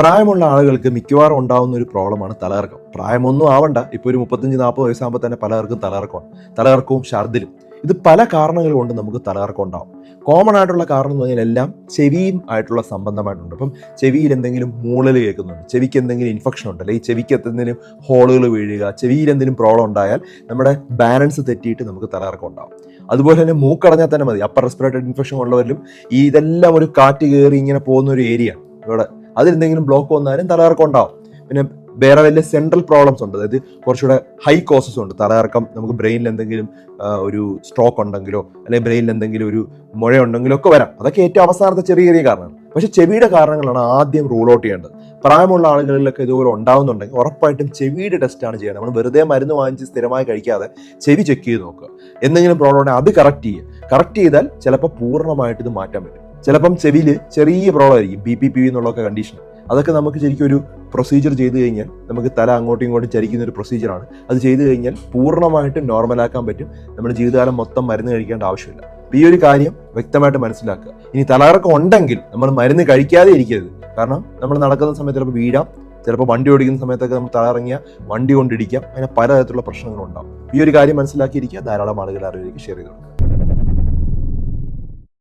പ്രായമുള്ള ആളുകൾക്ക് മിക്കവാറും ഉണ്ടാകുന്ന ഒരു പ്രോബ്ലമാണ് തലകറക്കം. പ്രായമൊന്നും ആവണ്ട. ഇപ്പോൾ ഒരു മുപ്പത്തഞ്ച് നാൽപ്പത് വയസ്സാകുമ്പോൾ തന്നെ പലർക്കും തലകറക്കമാണ്. തലകറക്കവും ഛർദിലും ഇത് പല കാരണങ്ങൾ കൊണ്ട് നമുക്ക് തലകറക്കം ഉണ്ടാവും. കോമൺ ആയിട്ടുള്ള കാരണം എന്ന് പറഞ്ഞാൽ എല്ലാം ചെവിയും ആയിട്ടുള്ള സംബന്ധമായിട്ടുണ്ട്. അപ്പം ചെവിയിൽ എന്തെങ്കിലും മൂളൽ കേൾക്കുന്നുണ്ട്. ചെവിക്ക് എന്തെങ്കിലും ഇൻഫെക്ഷൻ ഉണ്ട്. അല്ലെങ്കിൽ ചെവിക്ക് എന്തെങ്കിലും ഹോളുകൾ വീഴുക ചെവിയിൽ എന്തെങ്കിലും പ്രോബ്ലം ഉണ്ടായാൽ നമ്മുടെ ബാലൻസ് തെറ്റിയിട്ട് നമുക്ക് തലകറക്കം ഉണ്ടാവും. അതുപോലെ തന്നെ മൂക്കടഞ്ഞാൽ തന്നെ മതി. അപ്പർ റെസ്പിറേറ്ററി ഇൻഫെക്ഷൻ ഉള്ളവരിലും ഈ ഇതെല്ലാം ഒരു കാറ്റ് കയറി ഇങ്ങനെ പോകുന്ന ഒരു ഏരിയ ഇവിടെ അതിലെന്തെങ്കിലും ബ്ലോക്ക് വന്നാലും തലകറക്കം ഉണ്ടാവും പിന്നെ വേറെ വലിയ സെൻട്രൽ പ്രോബ്ലംസ് ഉണ്ട്. അതായത് കുറച്ചുകൂടെ ഹൈ കോസസ് ഉണ്ട്. തലകറക്കം നമുക്ക് ബ്രെയിനിൽ എന്തെങ്കിലും ഒരു സ്ട്രോക്ക് ഉണ്ടെങ്കിലോ അല്ലെങ്കിൽ ബ്രെയിനിൽ എന്തെങ്കിലും ഒരു മുഴ ഉണ്ടെങ്കിലോ ഒക്കെ വരാം. അതൊക്കെ ഏറ്റവും അവസാനത്തെ ചെറിയ ചെറിയ കാരണമാണ് പക്ഷെ ചെവിയുടെ കാരണങ്ങളാണ് ആദ്യം റൂൾ ഔട്ട് ചെയ്യേണ്ടത്. പ്രായമുള്ള ആളുകളിലൊക്കെ ഇതുപോലെ ഉണ്ടാവുന്നുണ്ടെങ്കിൽ ഉറപ്പായിട്ടും ചെവിയുടെ ടെസ്റ്റാണ് ചെയ്യുന്നത് നമ്മൾ വെറുതെ മരുന്ന് വാങ്ങിച്ച് സ്ഥിരമായി കഴിക്കാതെ ചെവി ചെക്ക് ചെയ്ത് നോക്കുക. എന്തെങ്കിലും പ്രോബ്ലം ഉണ്ടെങ്കിൽ അത് കറക്റ്റ് ചെയ്യുക. കറക്റ്റ് ചെയ്താൽ ചിലപ്പോൾ പൂർണമായിട്ട് ഇത് മാറ്റാൻ പറ്റും. ചിലപ്പം ചെവിയിൽ ചെറിയ പ്രോബ്ലം ആയിരിക്കും ബി പി പി എന്നുള്ളതൊക്കെ കണ്ടീഷൻ അതൊക്കെ നമുക്ക് ശരിക്കും ഒരു പ്രൊസീജിയർ ചെയ്ത് കഴിഞ്ഞാൽ നമുക്ക് തല അങ്ങോട്ടും ഇങ്ങോട്ടും ചരിക്കുന്ന ഒരു പ്രൊസീജിയറാണ് അത് ചെയ്തു കഴിഞ്ഞാൽ പൂർണമായിട്ടും നോർമലാക്കാൻ പറ്റും. നമ്മുടെ ജീവിതകാലം മൊത്തം മരുന്ന് കഴിക്കേണ്ട ആവശ്യമില്ല. ഈ ഒരു കാര്യം വ്യക്തമായിട്ട് മനസ്സിലാക്കുക. ഇനി തലകറക്കം ഉണ്ടെങ്കിൽ നമ്മൾ മരുന്ന് കഴിക്കാതെ ഇരിക്കരുത്. കാരണം നമ്മൾ നടക്കുന്ന സമയത്ത് ചിലപ്പോൾ വീഴാം ചിലപ്പോൾ വണ്ടി ഓടിക്കുന്ന സമയത്തൊക്കെ നമ്മൾ തലയിറങ്ങിയ വണ്ടി കൊണ്ടിടിക്കാം അങ്ങനെ പലതരത്തിലുള്ള പ്രശ്നങ്ങളുണ്ടാവും ഈ ഒരു കാര്യം മനസ്സിലാക്കിയിരിക്കുക. ധാരാളം ആളുകൾ അറിവിലേക്ക് ഷെയർ ചെയ്തു